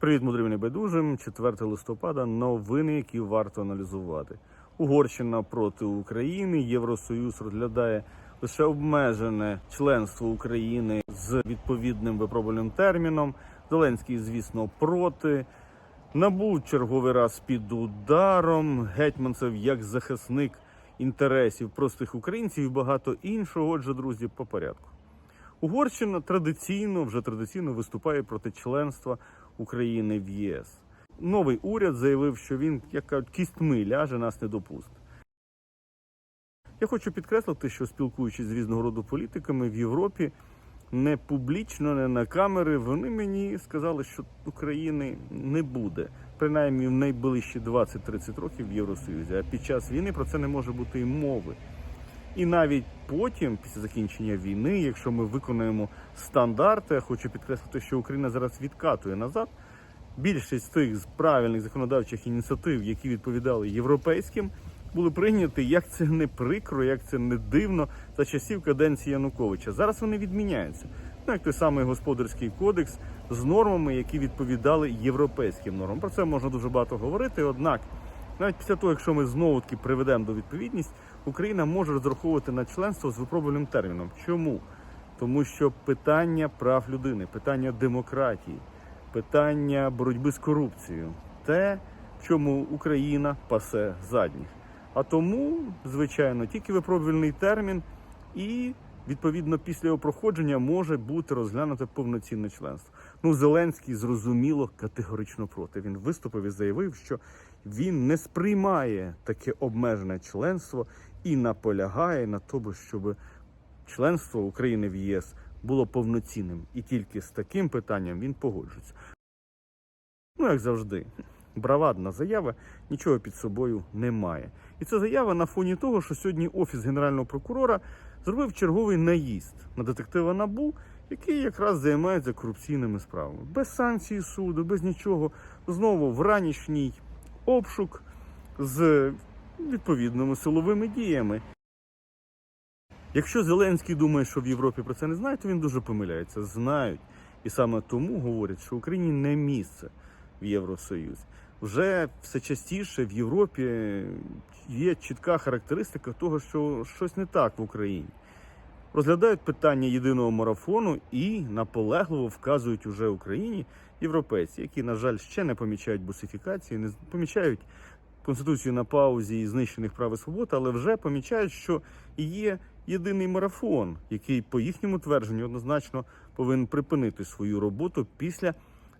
Привіт, мудрим небайдужим. 4 листопада. Новини, які варто аналізувати. Угорщина проти України. Євросоюз розглядає лише обмежене членство України з відповідним випробувальним терміном. Зеленський, звісно, проти. Набув черговий раз під ударом. Гетьманцев як захисник інтересів простих українців і багато іншого. Отже, друзі, по порядку. Угорщина традиційно вже традиційно виступає проти членства України в ЄС. Новий уряд заявив, що він як кажуть, кістьми ляже нас не допустить. Я хочу підкреслити, що спілкуючись з різного роду політиками в Європі, не публічно, не на камери, вони мені сказали, що України не буде, принаймні в найближчі 20-30 років в Євросоюзі. А під час війни про це не може бути і мови. І навіть потім, після закінчення війни, якщо ми виконаємо стандарти, я хочу підкреслити, що Україна зараз відкатує назад. Більшість тих правильних законодавчих ініціатив, які відповідали європейським, були прийняті, як це не прикро, як це не дивно за часів каденції Януковича. Зараз вони відміняються. Ну, як той самий господарський кодекс з нормами, які відповідали європейським нормам. Про це можна дуже багато говорити. Однак, навіть після того, якщо ми знову таки приведемо до відповідність, Україна може розраховувати на членство з випробувальним терміном. Чому? Тому що питання прав людини, питання демократії, питання боротьби з корупцією те, чому Україна пасе задніх. А тому, звичайно, тільки випробувальний термін і. Відповідно, після його проходження може бути розглянуте повноцінне членство. Ну, Зеленський зрозуміло категорично проти. Він виступив і заявив, що він не сприймає таке обмежене членство і наполягає на тому, щоб членство України в ЄС було повноцінним. І тільки з таким питанням він погоджується. Ну, як завжди, бравадна заява нічого під собою не має. І це заява на фоні того, що сьогодні офіс генерального прокурора зробив черговий наїзд на детектива Набу, який якраз займається корупційними справами. Без санкції суду, без нічого. Знову вранішній обшук з відповідними силовими діями. Якщо Зеленський думає, що в Європі про це не знають, то він дуже помиляється. Знають. І саме тому говорять, що Україні не місце в Євросоюзі. Вже все частіше в Європі є чітка характеристика того, що щось не так в Україні. Розглядають питання єдиного марафону і наполегливо вказують уже Україні європейці, які, на жаль, ще не помічають бусифікації, не помічають конституцію на паузі і знищених прав і свобод, але вже помічають, що є єдиний марафон, який, по їхньому твердженню, однозначно повинен припинити свою роботу після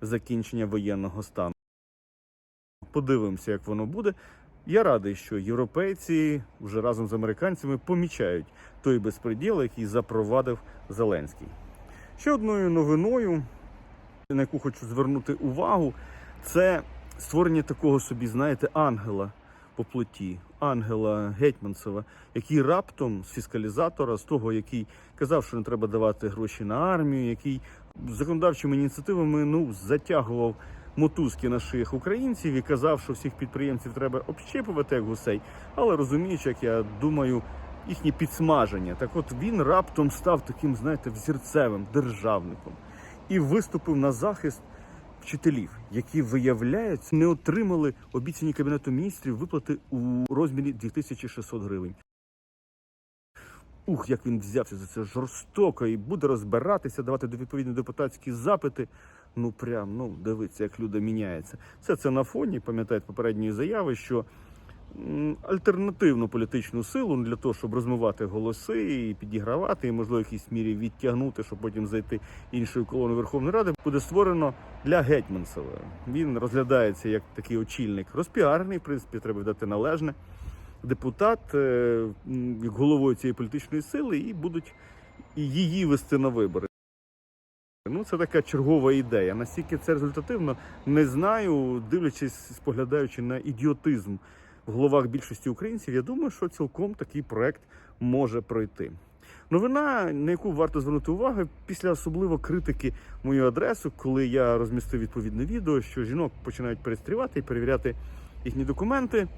закінчення воєнного стану. Подивимося, як воно буде. Я радий, що європейці вже разом з американцями помічають той безпреділ, який запровадив Зеленський. Ще одною новиною, на яку хочу звернути увагу, це створення такого собі, знаєте, ангела по плоті, ангела Гетьманцева, який раптом з фіскалізатора, з того, який казав, що не треба давати гроші на армію, який законодавчими ініціативами ну затягував мотузки на шиях українців і казав, що всіх підприємців треба общипувати як гусей, але розуміючи, як я думаю, їхнє підсмаження. Так от він раптом став таким, знаєте, взірцевим державником і виступив на захист вчителів, які виявляється, не отримали обіцяні кабінету міністрів виплати у розмірі 2600 гривень. Ух, як він взявся за це жорстоко і буде розбиратися, давати відповідні депутатські запити. Ну прям ну дивиться, як люди міняється. Все це на фоні, пам'ятаєте попередньої заяви, що альтернативну політичну силу для того, щоб розмивати голоси і підігравати, і можливо в якійсь мірі відтягнути, щоб потім зайти іншою колоною Верховної Ради, буде створено для Гетьманцева. Він розглядається як такий очільник розпіарений, в принципі, треба дати належне. Депутат е, як головою цієї політичної сили і будуть її вести на вибори. Ну, це така чергова ідея. Наскільки це результативно, не знаю. Дивлячись, споглядаючи на ідіотизм в головах більшості українців, я думаю, що цілком такий проект може пройти. Новина, на яку варто звернути увагу, після особливо критики мою адресу, коли я розмістив відповідне відео, що жінок починають перестрівати і перевіряти їхні документи.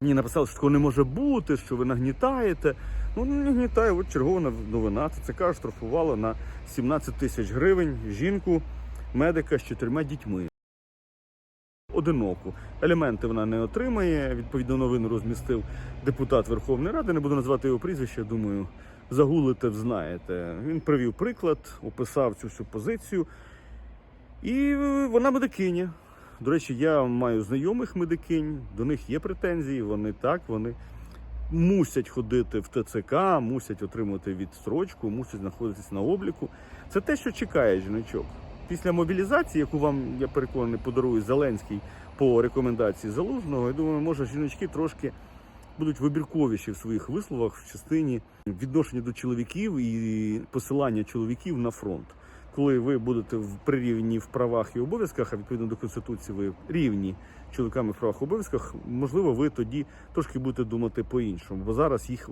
Мені написали, що такого не може бути, що ви нагнітаєте. Ну не нагнітає, от чергова новина. ЦЦК штрафувала на 17 тисяч гривень жінку, медика з чотирма дітьми. Одиноку. Елементи вона не отримає. Відповідно, новину розмістив депутат Верховної Ради. Не буду назвати його прізвище. Думаю, загулите, взнаєте. Він привів приклад, описав цю всю позицію. І вона медикиня. До речі, я маю знайомих медикинь, до них є претензії. Вони так, вони мусять ходити в ТЦК, мусять отримати відстрочку, мусять знаходитись на обліку. Це те, що чекає жіночок. Після мобілізації, яку вам, я переконаний, подарує Зеленський по рекомендації залужного, я думаю, може жіночки трошки будуть вибірковіші в своїх висловах в частині відношення до чоловіків і посилання чоловіків на фронт. Коли ви будете в прирівні в правах і обов'язках, а відповідно до конституції ви рівні чоловіками в правах і обов'язках, можливо, ви тоді трошки будете думати по-іншому, бо зараз їх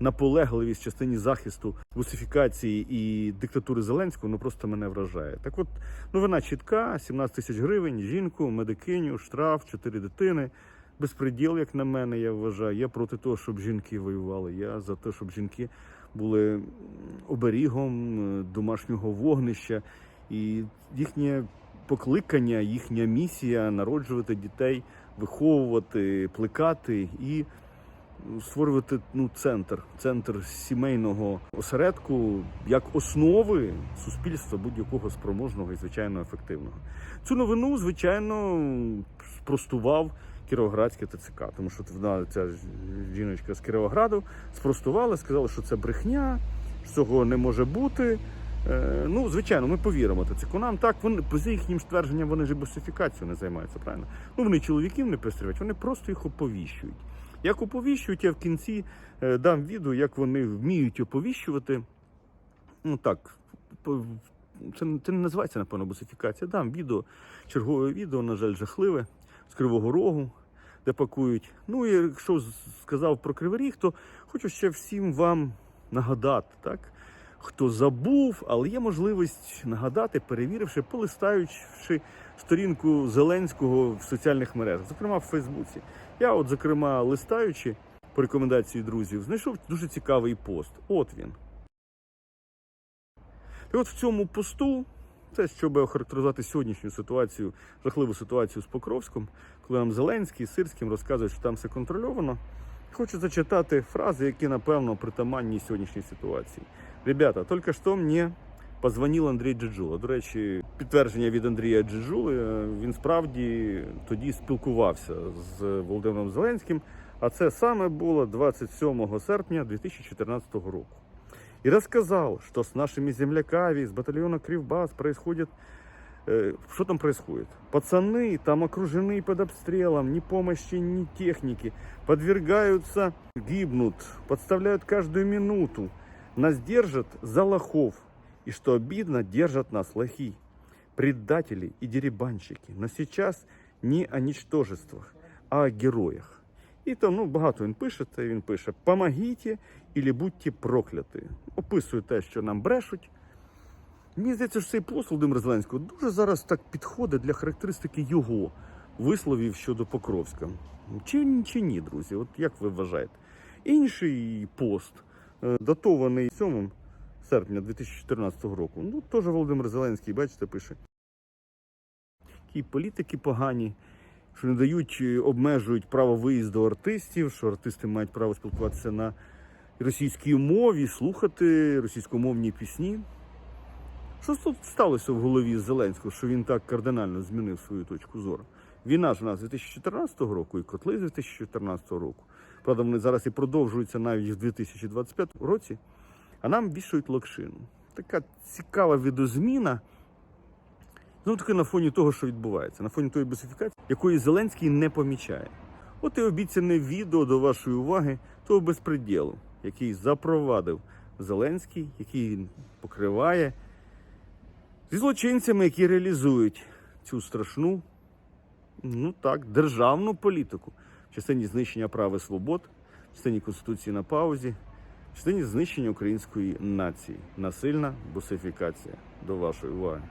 наполегливість в частині захисту русифікації і диктатури Зеленського ну просто мене вражає. Так, от новина чітка: 17 тисяч гривень, жінку, медикиню, штраф, 4 дитини. Безпреділ, як на мене, я вважаю. Я проти того, щоб жінки воювали. Я за те, щоб жінки були оберігом е, домашнього вогнища, і їхнє покликання, їхня місія народжувати дітей, виховувати, плекати і створювати ну, центр, центр сімейного осередку як основи суспільства будь-якого спроможного і звичайно ефективного. Цю новину, звичайно, спростував Кіровоградське ТЦК, тому що вона ця жіночка з Кіровограду спростувала, сказала, що це брехня, що цього не може бути. Е, ну, звичайно, ми повіримо ТЦКунам. Так, вони за їхнім ствердженням вони ж босифікацією не займаються, правильно? Ну вони чоловіків не пристрілюють, вони просто їх оповіщують. Як оповіщують, я в кінці е, дам відео, як вони вміють оповіщувати. Ну так, це, це не називається, напевно, босифікація. Дам відео, чергове відео, на жаль, жахливе, з Кривого Рогу, де пакують. Ну і якщо сказав про Кривий Ріг, то хочу ще всім вам нагадати, так? Хто забув, але є можливість нагадати, перевіривши, полистаючи сторінку Зеленського в соціальних мережах, зокрема в Фейсбуці. Я, от, зокрема, листаючи по рекомендації друзів, знайшов дуже цікавий пост. От він. І от в цьому посту, це щоб охарактеризувати сьогоднішню ситуацію, жахливу ситуацію з Покровськом, коли нам Зеленський з Сирським розказують, що там все контрольовано. Хочу зачитати фрази, які, напевно, притаманні сьогоднішній ситуації. Ребята, тільки що мені позвонив Андрій Джиджула. До речі, підтвердження від Андрія Джиджули. е, Він справді тоді спілкувався з Володимиром Зеленським, а це саме було 27 серпня 2014 року. И рассказал, что с нашими земляками из батальона Кривбас происходит... э, что там происходит? Пацаны там окружены под обстрелом, ни помощи, ни техники. Подвергаются, гибнут, подставляют каждую минуту. Нас держат за лохов. И что обидно, держат нас лохи. Предатели и деребанщики. Но сейчас не о ничтожествах, а о героях. І там ну, багато він пише, це він пише: Помогіть і будьте прокляті. Описує те, що нам брешуть. Мені здається, що цей пост Володимира Зеленського дуже зараз так підходить для характеристики його висловів щодо Покровська. Чи, чи ні, друзі? От як ви вважаєте? Інший пост, е, датований 7 серпня 2014 року. Ну, теж Володимир Зеленський, бачите, пише. Які політики погані, що не дають, е, обмежують право виїзду артистів, що артисти мають право спілкуватися на російській мові, слухати російськомовні пісні. Що тут сталося в голові Зеленського, що він так кардинально змінив свою точку зору? Війна ж у нас 2014 року і котли з 2014 року. Правда, вони зараз і продовжуються навіть в 2025 році, а нам вішають локшину. Така цікава відозміна. Ну, таки на фоні того, що відбувається, на фоні тої босифікації, якої Зеленський не помічає. От і обіцяне відео до вашої уваги того безпреділу, який запровадив Зеленський, який покриває зі злочинцями, які реалізують цю страшну, ну так, державну політику в частині знищення прав і свобод, в частині Конституції на паузі, в частині знищення української нації. Насильна бусифікація. До вашої уваги.